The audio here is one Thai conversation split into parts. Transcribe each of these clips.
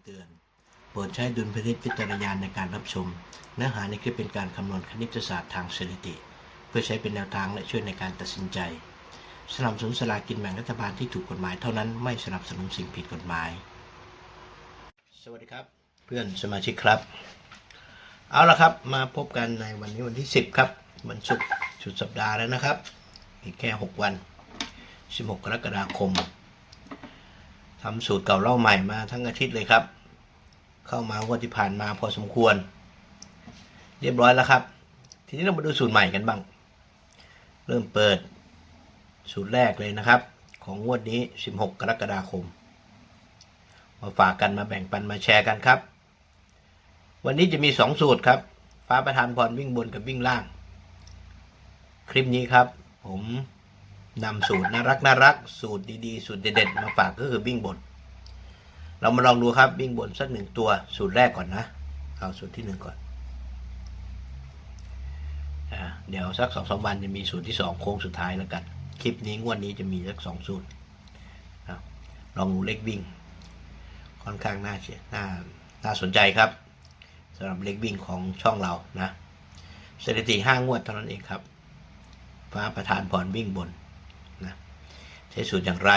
ำเตือน โปรดใช้ดุลพินิจพิจารณาในการรับชม เนื้อหาในคลิปเป็นการคำนวณคณิตศาสตร์ทางสถิติ เพื่อใช้เป็นแนวทางและช่วยในการตัดสินใจ สนับสนุนสลากินแบ่งรัฐบาลที่ถูกกฎหมายเท่านั้นไม่สนับสนุนสิ่งผิดกฎหมาย สวัสดีครับ เพื่อนสมาชิกครับ เอาละครับมาพบกันในวันนี้วันที่ 10 ครับวันศุกร์สุดสัปดาห์แล้วนะครับ อีกแค่ 6 วัน 16 กรกฎาคม ทำสูตรเก่าเล่าใหม่มาทั้งอาทิตย์เลยครับ เข้ามางวดที่ผ่านมาพอสมควร เรียบร้อยแล้วครับ ทีนี้เรามาดูสูตรใหม่กันบ้าง เริ่มเปิดสูตรแรกเลยนะครับ ของงวดนี้ 16 กรกฎาคม มาฝากกันมาแบ่งปันมาแชร์กันครับ วันนี้จะมี 2 สูตรครับ ฟ้าประธานพรวิ่งบนกับวิ่งล่าง คลิปนี้ครับ ผม นำสูตรน่ารักน่ารักสูตรดีๆ สูตรเด็ดๆมาฝากก็คือวิ่งบน เรามาลองดูครับวิ่งบนสักหนึ่งตัวสูตรแรกก่อนนะ เอาสูตรที่หนึ่งก่อนอเดี๋ยวสักสองสามวันจะมีสูตรที่สองโค้งสุดท้ายแล้วกัน คลิปนี้งวดนี้จะมีสักสองสูตรลองดูเลขวิ่ง ค่อนข้างน่าเชียน่าน่าสนใจครับสำหรับเลขวิ่งของช่องเรานะสถิติห้างวดเท่านั้นเองครับ ฟ้าประธานพรวิ่งบน ใช้สูตรอย่างไร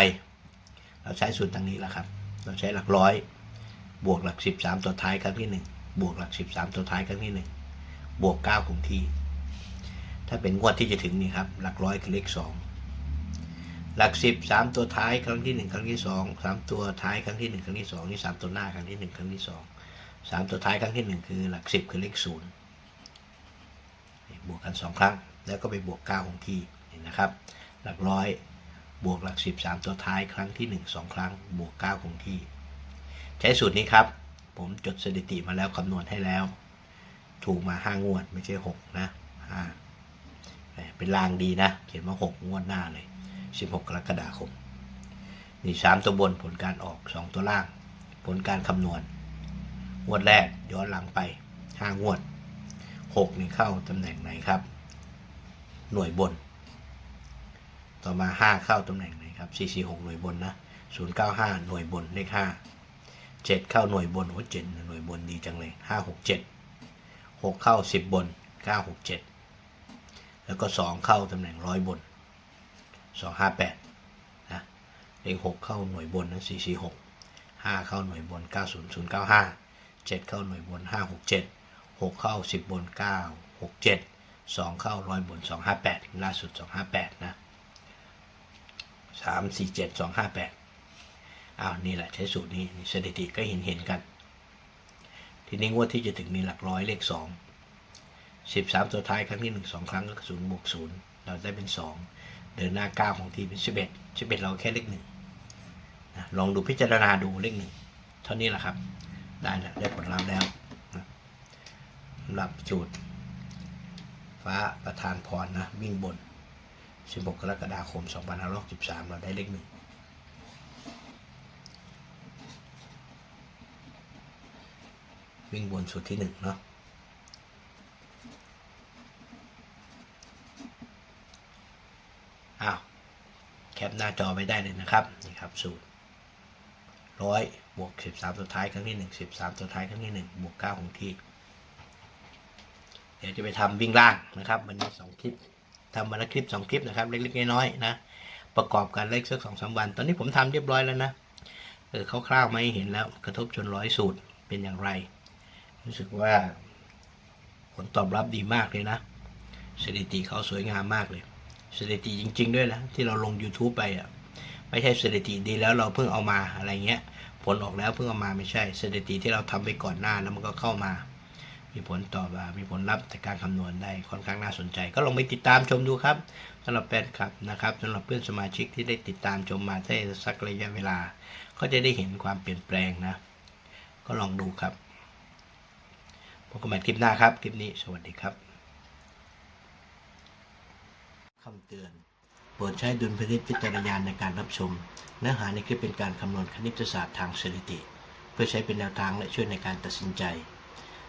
เราใช้สูตรทางนี้แหละครับ เราใช้หลักร้อย บวกหลักสิบสามตัวท้ายครั้งที่หนึ่งบวกหลักสิบสามตัวท้ายครั้งที่หนึ่งบวกเก้าคงที่ ถ้าเป็นงวดที่จะถึงนี่ครับ หลักร้อยคือเลขสองหลักสิบสามตัวท้ายครั้งที่หนึ่งครั้งที่สองสามตัวท้ายครั้งที่หนึ่งครั้งที่สองนี่สามตัวหน้าครั้งที่หนึ่งครั้งที่สองสามตัวท้ายครั้งที่หนึ่งคือหลักสิบคือเลขศูนย์บวกกันสองครั้ง แล้วก็ไปบวกเก้าคงที่เห็นนะครับ หลักร้อย บวกหลักสิบสามตัวท้ายครั้งที่หนึ่งสองครั้ง บวกเก้าคงที่ ใช้สูตรนี้ครับ ผมจดสถิติมาแล้วคำนวณให้แล้ว ถูกมาห้างวดไม่ใช่หกนะห้าแหมเป็นลางดีนะ เขียนมาหกงวดหน้าเลยสิบหกกรกฎาคมนี่สามตัวบนผลการออกสองตัวล่าง ผลการคำนวณ งวดแรกย้อนหลังไปห้างวดหกนี่เข้าตำแหน่งไหนครับ หน่วยบน ต่อมา 5 เข้าตำแหน่งไหนครับ446 หน่วยบนนะ095 หน่วยบนเลข5 7 เข้าหน่วยบนโอ้เจ็ดหน่วยบนดีจังเลย 567 6 เข้า 10 บน 967 แล้วก็ 2 เข้าตำแหน่งร้อยบน 258นะเลข 6 เข้าหน่วยบนนะ446 5 เข้าหน่วยบน 90095 7 เข้าหน่วยบน 567 6 เข้า 10 บน 967 2 เข้าร้อยบน 258 ล่าสุด 258 นะ สามสี่เจ็ดสองห้าแปดอ้าวนี่แหละใช้สูตรนี้นี่สถิติก็เห็นเห็นกัน ทีนี้งวดที่จะถึงนี่หลักร้อยเลขสองสิบสามตัวท้ายครั้งที่หนึ่งสองครั้งก็ศูนย์บวกศูนย์เราได้เป็นสองเดินหน้าเก้าของทีเป็นสิบเอ็ดสิบเอ็ดเราแค่เลขหนึ่งนะลองดูพิจารณาดูเลขหนึ่งเท่านี้แหละครับ ได้แล้วได้ผลลัพธ์แล้วนะสำหรับสูตรฟ้าประธานพรนะวิ่งบน 16 กรกฎาคม 2563เราได้เลขหนึ่งวิ่งบนสุดที่หนึ่งเนาะอ้าว แคปหน้าจอไปได้เลยนะครับ นี่ครับสูตรร้อยบวก13ตัวท้ายครั้งที่1 13ตัวท้ายครั้งที่1บวก9ของที่ เดี๋ยวจะไปทำวิ่งล่างนะครับวันนี้2คลิป ทำวันละคลิปสองคลิปนะครับ เล็กๆน้อยๆนะ ประกอบกันเลขสักสองสามวัน ตอนนี้ผมทำเรียบร้อยแล้วนะ เออคร่าวๆไม่เห็นแล้วกระทบชนร้อยสูตรเป็นอย่างไร รู้สึกว่าผลตอบรับดีมากเลยนะ สถิติเขาสวยงามมากเลย สถิติจริง ๆ ด้วยนะ ที่เราลง YouTube ไปอะไม่ใช่สถิติดีแล้วเราเพิ่งเอามาอะไรเงี้ย ผลออกแล้วเพิ่งเอามาไม่ใช่สถิติที่เราทำไปก่อนหน้าแล้วมันก็เข้ามา มีผลตอบว่ามีผลลัพธ์จากการคำนวณได้ค่อนข้างน่าสนใจ ก็ลองไปติดตามชมดูครับสำหรับแฟนคลับนะครับสำหรับเพื่อนสมาชิกที่ได้ติดตามชมมาได้สักระยะเวลา ก็จะได้เห็นความเปลี่ยนแปลงนะ ก็ลองดูครับพบกันใหม่คลิปหน้าครับ คลิปนี้สวัสดีครับคำเตือน โปรดใช้ดุลพินิจพิจารณาในการรับชม เนื้อหาในคลิปเป็นการคำนวณคณิตศาสตร์ทางสถิติ เพื่อใช้เป็นแนวทางและช่วยในการตัดสินใจ